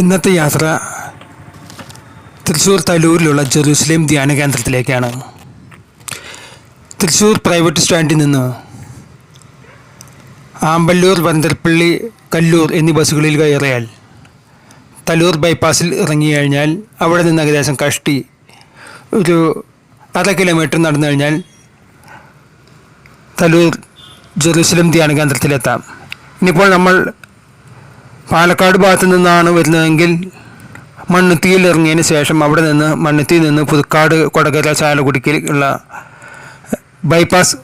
ഇന്നത്തെ യാത്ര തൃശ്ശൂർ തലൂരിലുള്ള ജെറൂസലേം ധ്യാന കേന്ദ്രത്തിലേക്കാണ്. തൃശ്ശൂർ പ്രൈവറ്റ് സ്റ്റാൻഡിൽ നിന്ന് ആമ്പല്ലൂർ വന്തർപ്പള്ളി കല്ലൂർ എന്നീ ബസ്സുകളിൽ കയറിയാൽ തലൂർ ബൈപ്പാസിൽ ഇറങ്ങി കഴിഞ്ഞാൽ അവിടെ നിന്ന് ഏകദേശം കഷ്ടി ഒരു അര കിലോമീറ്റർ നടന്നു കഴിഞ്ഞാൽ തലൂർ ജെറൂസലേം ധ്യാന കേന്ദ്രത്തിലെത്താം. ഇനിയിപ്പോൾ നമ്മൾ പാലക്കാട് ഭാഗത്തു നിന്നാണ് വരുന്നതെങ്കിൽ മണ്ണുത്തിയിൽ ഇറങ്ങിയതിന് ശേഷം അവിടെ നിന്ന് മണ്ണുത്തിയിൽ നിന്ന് പുതുക്കാട് കൊടകര ചാലക്കുടിക്കൽ ഉള്ള bypass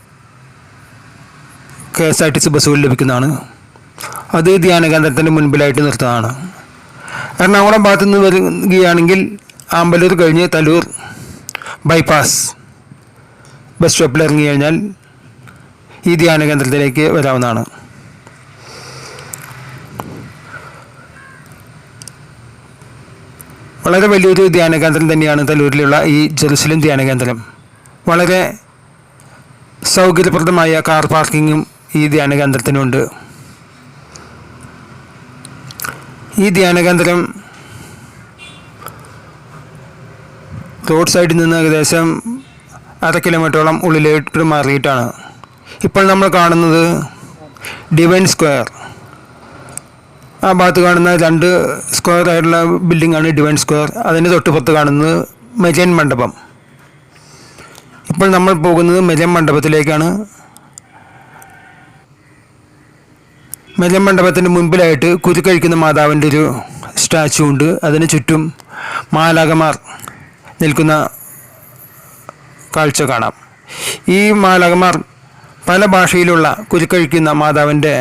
K S R T C ബസ്സുകൾ ലഭിക്കുന്നതാണ്. അത് ധ്യാന കേന്ദ്രത്തിന്റെ മുൻപിലായിട്ട് നിർത്തുന്നതാണ്. എറണാകുളം ഭാഗത്തു നിന്ന് വരികയാണെങ്കിൽ ആമ്പലൂർ കഴിഞ്ഞ് തലൂർ ബൈപ്പാസ് ബസ് സ്റ്റോപ്പിൽ ഇറങ്ങി കഴിഞ്ഞാൽ ഈ ധ്യാന കേന്ദ്രത്തിലേക്ക് വരാവുന്നതാണ്. വളരെ വലിയൊരു ധ്യാന കേന്ദ്രം തന്നെയാണ് തലൂരിലുള്ള ഈ ജെറുസലേം ധ്യാന കേന്ദ്രം വളരെ സൗകര്യപ്രദമായ കാർ പാർക്കിങ്ങും ഈ ധ്യാന കേന്ദ്രത്തിനുണ്ട് ഈ ധ്യാന കേന്ദ്രം റോഡ് സൈഡിൽ നിന്ന് ഏകദേശം അര കിലോമീറ്ററോളം ഉള്ളിലേക്ക് മാറിയിട്ടാണ്. ഇപ്പോൾ നമ്മൾ കാണുന്നത് ഡിവൈൻ സ്ക്വയർ. ആ ഭാഗത്ത് കാണുന്ന രണ്ട് സ്ക്വയർ ആയിട്ടുള്ള ബിൽഡിംഗ് ആണ് ഡിവൈൻ സ്ക്വയർ അതിന് തൊട്ടുപുറത്ത് കാണുന്നത് മെജൻ മണ്ഡപം. ഇപ്പോൾ നമ്മൾ പോകുന്നത് മെജൻ മണ്ഡപത്തിലേക്കാണ്. മെജൻ മണ്ഡപത്തിന്റെ മുൻപിലായിട്ട് കുരുക്കഴിക്കുന്ന മാതാവിന്റെ ഒരു സ്റ്റാച്ചു ഉണ്ട്. അതിന് ചുറ്റും മാലാകമാർ നിൽക്കുന്ന കാഴ്ച കാണാം. ഈ മാലാകമാർ പല ഭാഷയിലുള്ള കുരുക്കഴിക്കുന്ന മാതാവിന്റെ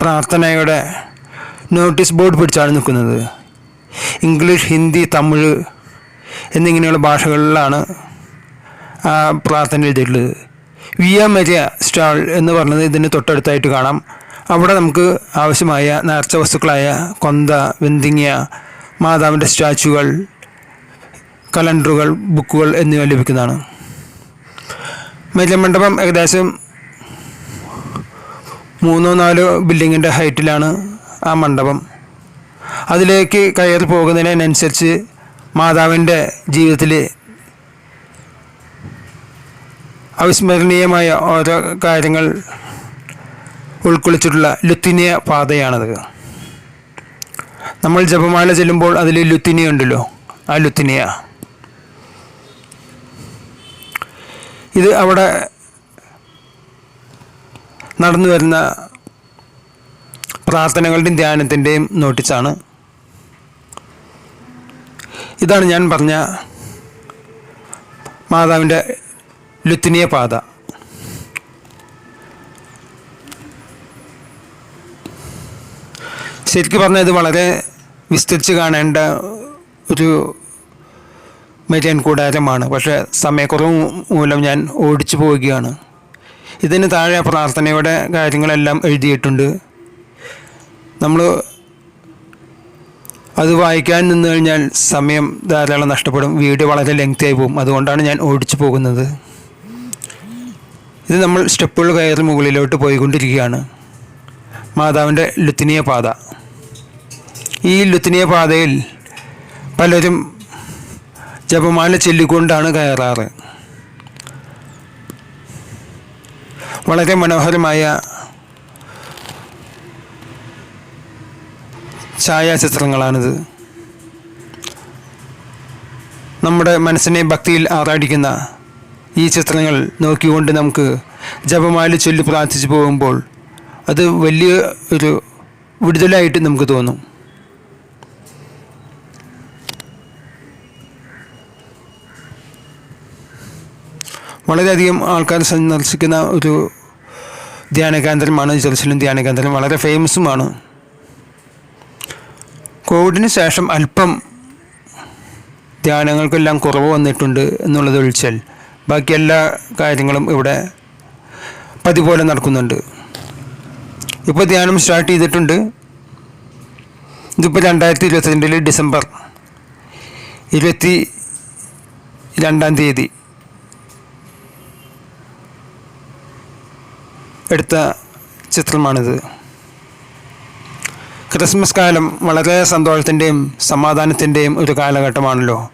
പ്രാർത്ഥനയുടെ നോട്ടീസ് ബോർഡ് പിടിച്ചാണ് നിൽക്കുന്നത്. ഇംഗ്ലീഷ് ഹിന്ദി തമിഴ് എന്നിങ്ങനെയുള്ള ഭാഷകളിലാണ് പ്രാർത്ഥന എഴുതിയിട്ടുള്ളത്. വിയ മെരിയ സ്റ്റാൾ എന്ന് പറഞ്ഞത് ഇതിന് തൊട്ടടുത്തായിട്ട് കാണാം. അവിടെ നമുക്ക് ആവശ്യമായ നേർച്ച വസ്തുക്കളായ കൊന്ത വെന്തിങ്ങിയ മാതാവിന്റെ സ്റ്റാച്ചുകൾ കലണ്ടറുകൾ ബുക്കുകൾ എന്നിവ ലഭിക്കുന്നതാണ്. മേജമണ്ഡപം ഏകദേശം മൂന്നോ നാലോ ബിൽഡിങ്ങിന്റെ ഹൈറ്റിലാണ് ആ മണ്ഡപം. അതിലേക്ക് കയറി പോകുന്നതിനനുസരിച്ച് മാതാവിന്റെ ജീവിതത്തിൽ അവിസ്മരണീയമായ ഓരോ കാര്യങ്ങൾ ഉൾക്കൊള്ളിച്ചിട്ടുള്ള ലുത്തിനിയ പാതയാണത്. നമ്മൾ ജപമാല ചെല്ലുമ്പോൾ അതിൽ ലുത്തിനിയ ഉണ്ടല്ലോ ആ ലുത്തിനിയ. ഇത് അവിടെ നടന്നു വരുന്ന പ്രാർത്ഥനകളുടെയും ധ്യാനത്തിന്റെയും നോട്ടീസാണ്. ഇതാണ് ഞാൻ പറഞ്ഞ മാതാവിന്റെ ലുത്തിനിയ പാത. ശരിക്കും പറഞ്ഞാൽ ഇത് വളരെ വിസ്തരിച്ച് കാണേണ്ട ഒരു മെരിയൻ കൂടാരമാണ്. പക്ഷേ സമയക്കുറവ് മൂലം ഞാൻ ഓടിച്ചു പോവുകയാണ്. ഇതിന് താഴെ പ്രാർത്ഥനയുടെ കാര്യങ്ങളെല്ലാം എഴുതിയിട്ടുണ്ട്. നമ്മൾ അത് വായിക്കാൻ നിന്ന് കഴിഞ്ഞാൽ സമയം ധാരാളം നഷ്ടപ്പെടും. വീഡിയോ വളരെ ലെങ്തി ആയി പോകും. അതുകൊണ്ടാണ് ഞാൻ ഓടിച്ചു പോകുന്നത്. ഇത് നമ്മൾ സ്റ്റെപ്പുകൾ കയറി മുകളിലോട്ട് പോയിക്കൊണ്ടിരിക്കുകയാണ്. മാതാവിന്റെ ലുത്തിനിയ പാത. ഈ ലുത്തിനിയ പാതയിൽ പലരും ജപമാല ചൊല്ലിക്കൊണ്ടാണ് കയറാറ്. വളരെ മനോഹരമായ ഛായാചിത്രങ്ങളാണിത്. നമ്മുടെ മനസ്സിനെ ഭക്തിയിൽ ആറാടിക്കുന്ന ഈ ചിത്രങ്ങൾ നോക്കിക്കൊണ്ട് നമുക്ക് ജപമാല ചൊല്ലി പ്രാർത്ഥിച്ചു പോകുമ്പോൾ അത് വലിയ ഒരു വിടുതലായിട്ട് നമുക്ക് തോന്നും. വളരെയധികം ആൾക്കാർ സന്ദർശിക്കുന്ന ഒരു ധ്യാന കേന്ദ്രമാണ് ജെറുസലം ധ്യാന കേന്ദ്രം വളരെ ഫേമസുമാണ് കോവിഡിന് ശേഷം അല്പം ധ്യാനങ്ങൾക്കെല്ലാം കുറവ് വന്നിട്ടുണ്ട് എന്നുള്ളത് ഒഴിച്ചാൽ ബാക്കി എല്ലാ കാര്യങ്ങളും ഇവിടെ പതിപോലെ നടക്കുന്നുണ്ട്. ഇപ്പോൾ ധ്യാനം സ്റ്റാർട്ട് ചെയ്തിട്ടുണ്ട്. ഇതിപ്പോൾ രണ്ടായിരത്തി ഇരുപത്തിരണ്ടിലെ ഡിസംബർ ഇരുപത്തി രണ്ടാം തീയതി എടുത്ത ചിത്രമാണിത്. ക്രിസ്മസ് കാലം വളരെ സന്തോഷത്തിന്റെയും സമാധാനത്തിന്റെയും ഒരു കാലഘട്ടമാണല്ലോ.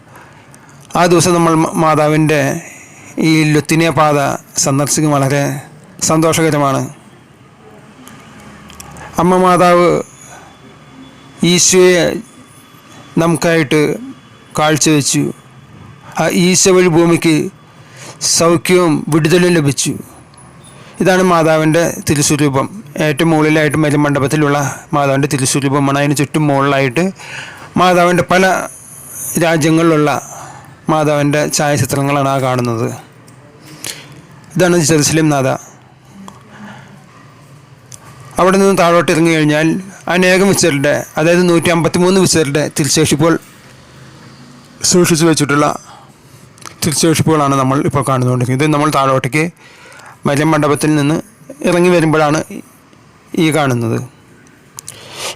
ആ ദിവസം നമ്മൾ മാതാവിന്റെ ഈ ലുത്തിനിയ പാത സന്ദർശിക്കും വളരെ സന്തോഷകരമാണ്. അമ്മ മാതാവ് ഈശോയെ നമുക്കായിട്ട് കാഴ്ചവെച്ചു. ആ ഈശോ വഴി ഭൂമിക്ക് സൗഖ്യവും വിടുതലും ലഭിച്ചു. ഇതാണ് മാതാവിന്റെ തിരുസ്വരൂപം. ഏറ്റവും മുകളിലായിട്ട് മരുമണ്ഡപത്തിലുള്ള മാതാവിന്റെ തിരുസ്വരൂപമാണ്. അതിന് ചുറ്റും മുകളിലായിട്ട് മാതാവിന്റെ പല രാജ്യങ്ങളിലുള്ള മാതാവിന്റെ ഛായാചിത്രങ്ങളാണ് ആ കാണുന്നത്. ഇതാണ് ജെറുസലേം നാഥ. അവിടെ നിന്ന് താഴോട്ട് ഇറങ്ങി കഴിഞ്ഞാൽ അനേകം വിശുദ്ധരുടെ അതായത് നൂറ്റി അമ്പത്തി മൂന്ന് വിശുദ്ധരുടെ തിരുശേഷിപ്പുകൾ സൂക്ഷിച്ചു വെച്ചിട്ടുള്ള തിരുശേഷിപ്പുകളാണ് നമ്മൾ ഇപ്പോൾ കാണുന്നുകൊണ്ടിരിക്കുന്നത്. ഇത് നമ്മൾ താഴോട്ടേക്ക് മരം മണ്ഡപത്തിൽ നിന്ന് ഇറങ്ങി വരുമ്പോഴാണ് ഈ കാണുന്നത്.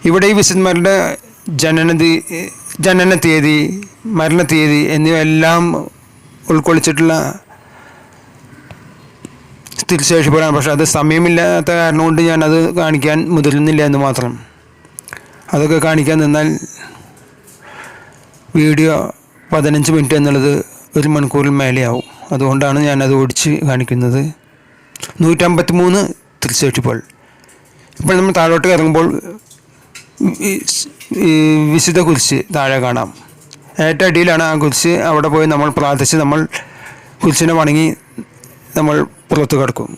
ഇവിടെ ഈ വിശുദ്ധന്മാരുടെ ജനന ജനന തീയതി മരണ തീയതി എന്നിവയെല്ലാം ഉൾക്കൊള്ളിച്ചിട്ടുള്ള പോലാണ് പക്ഷെ അത് സമയമില്ലാത്ത കാരണം കൊണ്ട് ഞാനത് കാണിക്കാൻ മുതിരുന്നില്ല എന്ന് മാത്രം. അതൊക്കെ കാണിക്കാൻ നിന്നാൽ വീഡിയോ പതിനഞ്ച് മിനിറ്റ് എന്നുള്ളത് ഒരു മണിക്കൂറിൽ മേലെയാവും. അതുകൊണ്ടാണ് ഞാനത് ഓടിച്ച് കാണിക്കുന്നത്. നൂറ്റമ്പത്തി മൂന്ന് തിരുശേഷിപ്പുകൾ. ഇപ്പോൾ നമ്മൾ താഴോട്ട് ഇറങ്ങുമ്പോൾ വിശുദ്ധ കുരിശ് താഴെ കാണാം. ഏറ്റവും അടിയിലാണ് ആ കുരിശ്. അവിടെ പോയി നമ്മൾ പ്രാർത്ഥിച്ച് നമ്മൾ കുരിശിനെ വണങ്ങി നമ്മൾ പുറത്ത് കിടക്കും.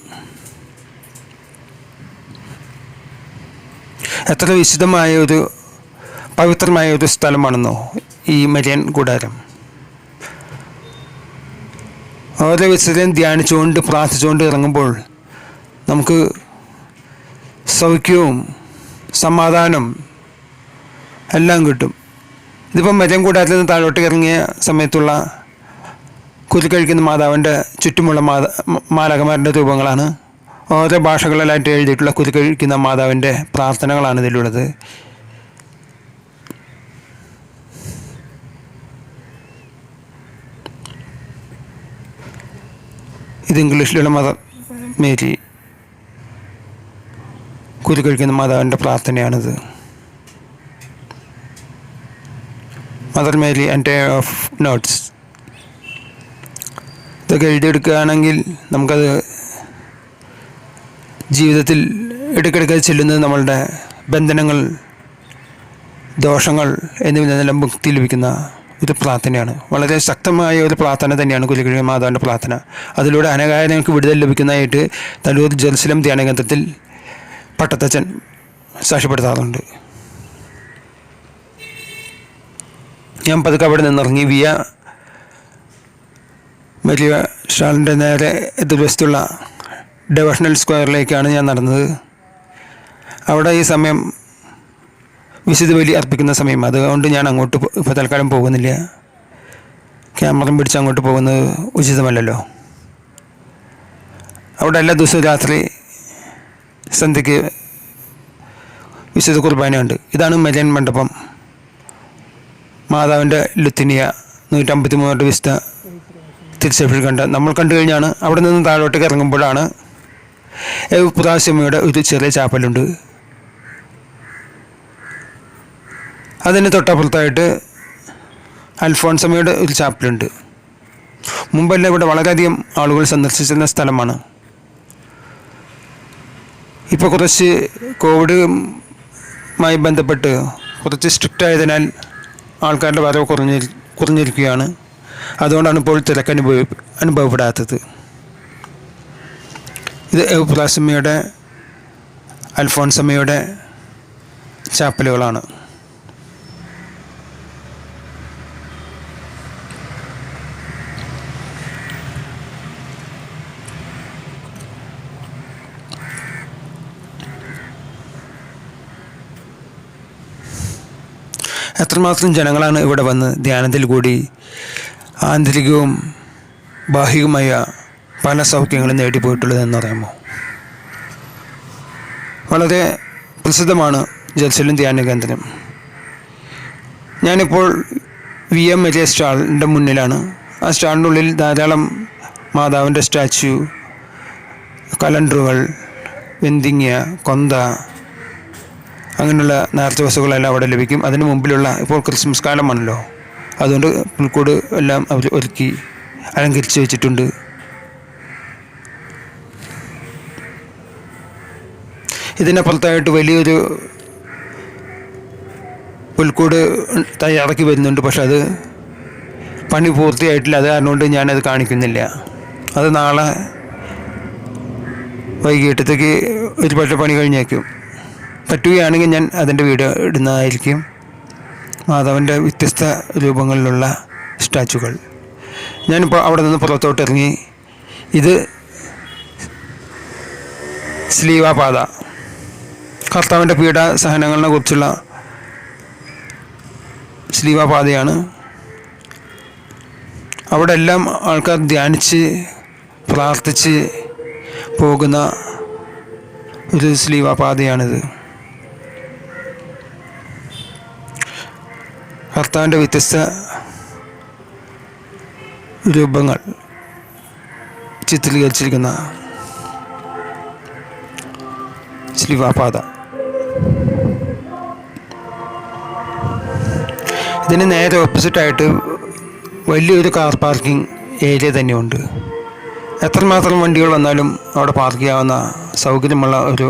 എത്ര വിശുദ്ധമായ ഒരു പവിത്രമായ ഒരു സ്ഥലമാണെന്നോ ഈ മരിയൻ കൂടാരം. ഓരോ വിശുദ്ധയും ധ്യാനിച്ചുകൊണ്ട് പ്രാർത്ഥിച്ചുകൊണ്ട് ഇറങ്ങുമ്പോൾ നമുക്ക് സൗഖ്യവും സമാധാനം എല്ലാം കിട്ടും. ഇതിപ്പം മെജം കൂടാത്തിൽ നിന്ന് താഴോട്ട് ഇറങ്ങിയ സമയത്തുള്ള കുരുക്കഴിക്കുന്ന മാതാവിന്റെ ചുറ്റുമുള്ള മാതാ മാലകമാരുടെ രൂപങ്ങളാണ്. ഓരോ ഭാഷകളിലായിട്ട് എഴുതിയിട്ടുള്ള കുരുക്കഴിക്കുന്ന മാതാവിന്റെ പ്രാർത്ഥനകളാണ് ഇതിലുള്ളത്. ഇത് ഇംഗ്ലീഷിലുള്ള മദർ മേരി. കുരുക്കഴിക്കുന്ന മാതാവിന്റെ പ്രാർത്ഥനയാണിത്. Mother Mary and of knots ഇതൊക്കെ എഴുതിയെടുക്കുകയാണെങ്കിൽ നമുക്കത് ജീവിതത്തിൽ ഇടയ്ക്കിടയ്ക്ക് ചെല്ലുന്നത് നമ്മളുടെ ബന്ധനങ്ങൾ ദോഷങ്ങൾ എന്നിവയിൽ നിന്നെല്ലാം മുക്തി ലഭിക്കുന്ന ഒരു പ്രാർത്ഥനയാണ്. വളരെ ശക്തമായ ഒരു പ്രാർത്ഥന തന്നെയാണ് കുലിക്കുഴി മാതാവിന്റെ പ്രാർത്ഥന. അതിലൂടെ അനകാര്യങ്ങൾക്ക് വിടുതൽ ലഭിക്കുന്നതായിട്ട് തലൂർ ജെറുസലം ധ്യാനകേന്ദ്രത്തിൽ പട്ടത്തച്ഛൻ സാക്ഷ്യപ്പെടുത്താറുണ്ട്. ഞാൻ പതുക്കെ അവിടെ നിന്നിറങ്ങി വിയ വലിയ സ്റ്റാളിന്റെ നേരെ എതിർവശത്തുള്ള ഡെവഷണൽ സ്ക്വയറിലേക്കാണ് ഞാൻ നടന്നത്. അവിടെ ഈ സമയം വിശുദ്ധ ബലി അർപ്പിക്കുന്ന സമയം. അതുകൊണ്ട് ഞാൻ അങ്ങോട്ട് ഇപ്പോൾ തൽക്കാലം പോകുന്നില്ല. ക്യാമറയും പിടിച്ച് അങ്ങോട്ട് പോകുന്നത് ഉചിതമല്ലല്ലോ. അവിടെ എല്ലാ ദിവസവും രാത്രി സന്ധ്യയ്ക്ക് വിശുദ്ധ കുർബാനയുണ്ട്. ഇതാണ് മെലൻ മണ്ഡപം. മാതാവിന്റെ ലുത്തിനിയ നൂറ്റമ്പത്തി മൂന്നോട്ട് വിശുദ്ധ തിരിച്ചെപ്പിൽ കണ്ട് നമ്മൾ കണ്ടു കഴിഞ്ഞാണ് അവിടെ നിന്ന് താഴോട്ടേക്ക് ഇറങ്ങുമ്പോഴാണ് പുതാശമ്മയുടെ ഒരു ചെറിയ ചാപ്പലുണ്ട്. അതിന് തൊട്ടപ്പുറത്തായിട്ട് അൽഫോൺസമ്മയുടെ ഒരു ചാപ്പലുണ്ട്. മുമ്പെല്ലാം ഇവിടെ വളരെയധികം ആളുകൾ സന്ദർശിച്ചിരുന്ന സ്ഥലമാണ്. ഇപ്പോൾ കുറച്ച് കോവിഡുമായി ബന്ധപ്പെട്ട് കുറച്ച് സ്ട്രിക്റ്റ് ആയതിനാൽ ആൾക്കാരുടെ വരവ് കുറഞ്ഞി കുറഞ്ഞിരിക്കുകയാണ്. അതുകൊണ്ടാണ് ഇപ്പോൾ തിരക്ക് അനുഭവ അനുഭവപ്പെടാത്തത്. ഇത് എവുപ്രാസമ്മയുടെ അൽഫോൺസമ്മയുടെ ചാപ്പലുകളാണ്. എത്രമാത്രം ജനങ്ങളാണ് ഇവിടെ വന്ന് ധ്യാനത്തിൽ കൂടി ആന്തരികവും ബാഹികമായ പല സൗഖ്യങ്ങളും നേടിപ്പോയിട്ടുള്ളത് പറയുമ്പോൾ വളരെ പ്രസിദ്ധമാണ് ജൽസലും ധ്യാന കേന്ദ്രം. ഞാനിപ്പോൾ വി എം എ സ്റ്റാളിന്റെ മുന്നിലാണ്. ആ സ്റ്റാളിന്റെ ഉള്ളിൽ ധാരാളം മാതാവിന്റെ സ്റ്റാച്യു കലണ്ടറുകൾ വെന്തിങ്ങ കൊന്ത അങ്ങനെയുള്ള നേർച്ച വസ്തുക്കളെല്ലാം അവിടെ ലഭിക്കും. അതിന് മുമ്പിലുള്ള ഇപ്പോൾ ക്രിസ്മസ് കാലമാണല്ലോ. അതുകൊണ്ട് പുൽക്കൂട് എല്ലാം അവർ ഒരുക്കി അലങ്കരിച്ച് വെച്ചിട്ടുണ്ട്. ഇതിനപ്പുറത്തായിട്ട് വലിയൊരു പുൽക്കൂട് തയ്യാറാക്കി വരുന്നുണ്ട്. പക്ഷെ അത് പണി പൂർത്തിയായിട്ടില്ല. അത് കാരണം കൊണ്ട് ഞാനത് കാണിക്കുന്നില്ല. അത് നാളെ വൈകിട്ടത്തേക്ക് ഒരു പക്ഷേ പണി കഴിഞ്ഞേക്കും. പറ്റുകയാണെങ്കിൽ ഞാൻ അതിന്റെ വീഡിയോ ഇടുന്നതായിരിക്കും. മാധവന്റെ വ്യത്യസ്ത രൂപങ്ങളിലുള്ള സ്റ്റാച്ചുകൾ. ഞാനിപ്പോൾ അവിടെ നിന്ന് പുറത്തോട്ട് ഇറങ്ങി. ഇത് സ്ലീവാപാത കർത്താവിന്റെ പീഡ സഹനങ്ങളെ കുറിച്ചുള്ള സ്ലീവാപാതയാണ് അവിടെ എല്ലാം ആൾക്കാർ ധ്യാനിച്ച് പ്രാർത്ഥിച്ച് പോകുന്ന ഒരു സ്ലീവാപാതയാണിത് കർത്താവിന്റെ വ്യത്യസ്ത രൂപങ്ങൾ ചിത്രീകരിച്ചിരിക്കുന്ന ശ്രീവാപാത ഇതിന് നേരെ ഓപ്പോസിറ്റായിട്ട് വലിയൊരു കാർ പാർക്കിംഗ് ഏരിയ തന്നെയുണ്ട്. എത്രമാത്രം വണ്ടികൾ വന്നാലും അവിടെ പാർക്ക് ചെയ്യാവുന്ന സൗകര്യമുള്ള ഒരു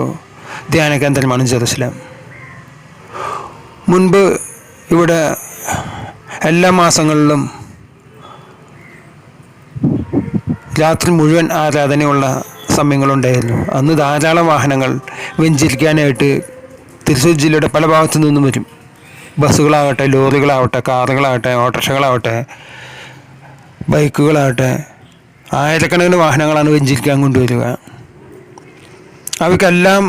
ധ്യാന കേന്ദ്രമാണ് ജെറുസലം. മുൻപ് ഇവിടെ എല്ലാ മാസങ്ങളിലും രാത്രി മുഴുവൻ ആരാധനയുള്ള സമയങ്ങളുണ്ടായിരുന്നു. അന്ന് ധാരാളം വാഹനങ്ങൾ വെഞ്ചരിക്കാനായിട്ട് തൃശ്ശൂർ ജില്ലയുടെ പല ഭാഗത്തു നിന്നും വരും. ബസ്സുകളാവട്ടെ ലോറികളാവട്ടെ കാറുകളാവട്ടെ ഓട്ടോറിക്ഷകളാവട്ടെ ബൈക്കുകളാവട്ടെ ആയിരക്കണക്കിന് വാഹനങ്ങളാണ് വെഞ്ചരിക്കാൻ കൊണ്ടുവരിക. അവയ്ക്കെല്ലാം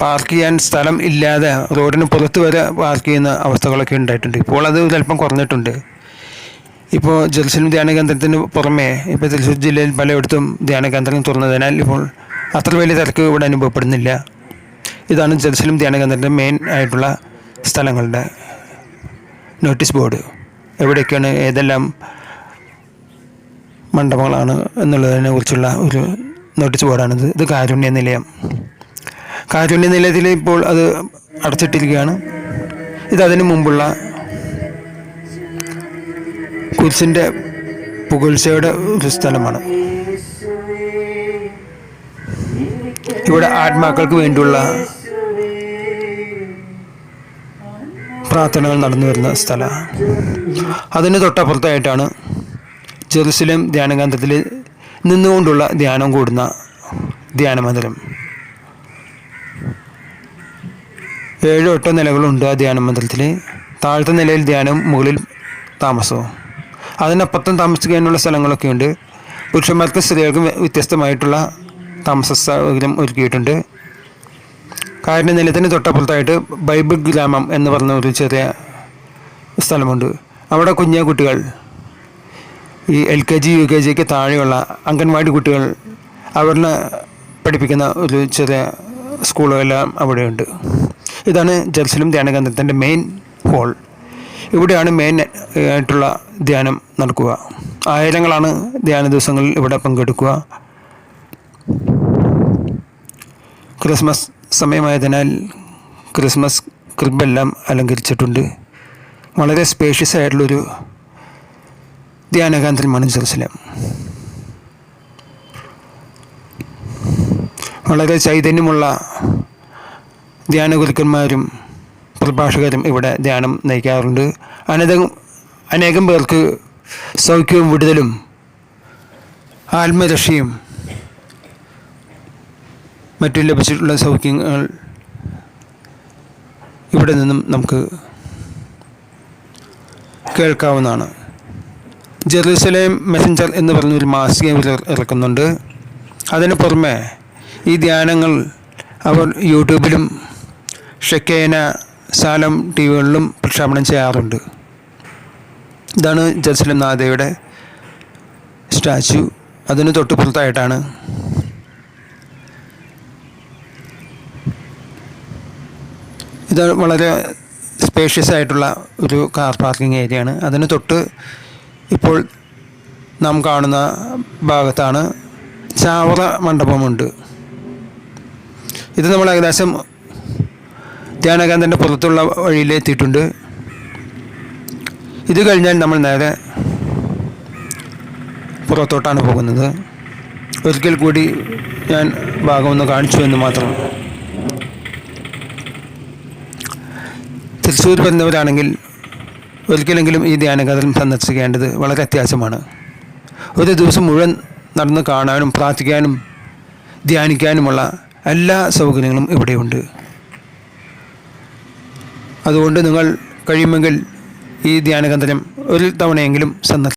പാർക്ക് ചെയ്യാൻ സ്ഥലം ഇല്ലാതെ റോഡിന് പുറത്ത് വരെ പാർക്ക് ചെയ്യുന്ന അവസ്ഥകളൊക്കെ ഉണ്ടായിട്ടുണ്ട്. ഇപ്പോൾ അത് ചിലപ്പം കുറഞ്ഞിട്ടുണ്ട്. ഇപ്പോൾ ജലസിന് ധ്യാന കേന്ദ്രത്തിന് പുറമെ ഇപ്പോൾ തൃശ്ശൂർ ജില്ലയിൽ പലയിടത്തും ധ്യാന കേന്ദ്രം തുറന്നതിനാൽ ഇപ്പോൾ അത്ര വലിയ തിരക്ക് ഇവിടെ അനുഭവപ്പെടുന്നില്ല. ഇതാണ് ജലസിലും ധ്യാന കേന്ദ്രത്തിന്റെ മെയിൻ ആയിട്ടുള്ള സ്ഥലങ്ങളുടെ നോട്ടീസ് ബോർഡ് എവിടെയൊക്കെയാണ് ഏതെല്ലാം മണ്ഡപങ്ങളാണ് എന്നുള്ളതിനെ കുറിച്ചുള്ള ഒരു നോട്ടീസ് ബോർഡാണിത് ഇത് കാരുണ്യ നിലയം. കാരുണ്യ നിലയത്തിൽ ഇപ്പോൾ അത് അടച്ചിട്ടിരിക്കുകയാണ്. ഇതതിനു മുമ്പുള്ള കുരിശിന്റെ പുകഴ്ചയുടെ ഒരു സ്ഥലമാണ്. ഇവിടെ ആത്മാക്കൾക്ക് വേണ്ടിയുള്ള പ്രാർത്ഥനകൾ നടന്നു വരുന്ന സ്ഥലമാണ് അതിന് തൊട്ടപ്പുറത്തായിട്ടാണ് ജെറുസലേം ധ്യാനകേന്ദ്രത്തിൽ നിന്നുകൊണ്ടുള്ള ധ്യാനം കൂടുന്ന ധ്യാനമന്ദിരം. ഏഴോ എട്ടോ നിലകളുണ്ട് ആ ധ്യാന മന്ദിരത്തിൽ താഴത്തെ നിലയിൽ ധ്യാനം മുകളിൽ താമസവും. അതിനപ്പുറത്തും താമസിക്കാനുള്ള സ്ഥലങ്ങളൊക്കെ ഉണ്ട് പുരുഷന്മാർക്കും സ്ത്രീകൾക്കും വ്യത്യസ്തമായിട്ടുള്ള താമസ സൗകര്യം ഒരുക്കിയിട്ടുണ്ട്. കാരണം നിലത്തിന് തൊട്ടപ്പുറത്തായിട്ട് ബൈബിൾ ഗ്രാമം എന്ന് പറഞ്ഞ ഒരു ചെറിയ സ്ഥലമുണ്ട്. അവിടെ കുഞ്ഞു കുട്ടികൾ ഈ L K G U K ജിക്ക് താഴെയുള്ള അംഗൻവാടി കുട്ടികൾ അവരിനെ പഠിപ്പിക്കുന്ന ഒരു ചെറിയ സ്കൂളുകളെല്ലാം അവിടെയുണ്ട്. ഇതാണ് ജെറുസലേം ധ്യാന കേന്ദ്രത്തിന്റെ മെയിൻ ഹോൾ ഇവിടെയാണ് മെയിൻ ആയിട്ടുള്ള ധ്യാനം നടക്കുക. ആയിരങ്ങളാണ് ധ്യാന ദിവസങ്ങളിൽ ഇവിടെ പങ്കെടുക്കുക. ക്രിസ്മസ് സമയമായതിനാൽ ക്രിസ്മസ് ക്രിബെല്ലാം അലങ്കരിച്ചിട്ടുണ്ട്. വളരെ സ്പേഷ്യസ് ആയിട്ടുള്ളൊരു ധ്യാനകേന്ദ്രമാണ് ജെറുസലേം. വളരെ ചൈതന്യമുള്ള ധ്യാനഗുരുക്കന്മാരും പ്രഭാഷകരും ഇവിടെ ധ്യാനം നയിക്കാറുണ്ട്. അനേകം അനേകം പേർക്ക് സൗഖ്യവും വിടുതലും ആത്മരക്ഷയും മറ്റും ലഭിച്ചിട്ടുള്ള സൗഖ്യങ്ങൾ ഇവിടെ നിന്നും നമുക്ക് കേൾക്കാവുന്നതാണ്. ജെറൂസലേം മെസഞ്ചർ എന്ന് പറഞ്ഞൊരു മാസിക ഇവർ ഇറക്കുന്നുണ്ട്. അതിന് പുറമെ ഈ ധ്യാനങ്ങൾ അവർ യൂട്യൂബിലും ഷെക്കേന സാലം ടി വികളിലും പ്രക്ഷേപണം ചെയ്യാറുണ്ട്. ഇതാണ് ജസ്ലിം നാഥയുടെ സ്റ്റാച്ചു അതിന് തൊട്ടുപുറത്തായിട്ടാണ് ഇത് വളരെ സ്പേഷ്യസ് ആയിട്ടുള്ള ഒരു കാർ പാർക്കിംഗ് ഏരിയയാണ് അതിന് തൊട്ട് ഇപ്പോൾ നാം കാണുന്ന ഭാഗത്താണ് ചാവറ മണ്ഡപമുണ്ട്. ഇത് നമ്മൾ ഏകദേശം ധ്യാനകേന്ദ്രന്റെ പുറത്തുള്ള വഴിയിലെത്തിയിട്ടുണ്ട് ഇത് കഴിഞ്ഞാൽ നമ്മൾ നേരെ പുറത്തോട്ടാണ് പോകുന്നത്. ഒരിക്കൽ കൂടി ഞാൻ ഭാഗം ഒന്ന് കാണിച്ചു എന്ന് മാത്രം. തൃശ്ശൂർ വരുന്നവരാണെങ്കിൽ ഒരിക്കലെങ്കിലും ഈ ധ്യാനകേന്ദ്രം സന്ദർശിക്കേണ്ടത് വളരെ അത്യാവശ്യമാണ്. ഒരു ദിവസം മുഴുവൻ നടന്ന് കാണാനും പ്രാർത്ഥിക്കാനും ധ്യാനിക്കാനുമുള്ള എല്ലാ സൗകര്യങ്ങളും ഇവിടെയുണ്ട്. അതുകൊണ്ട് നിങ്ങൾ കഴിയുമെങ്കിൽ ഈ ധ്യാനകേന്ദ്രം ഒരു തവണയെങ്കിലും സന്ദർശിക്കും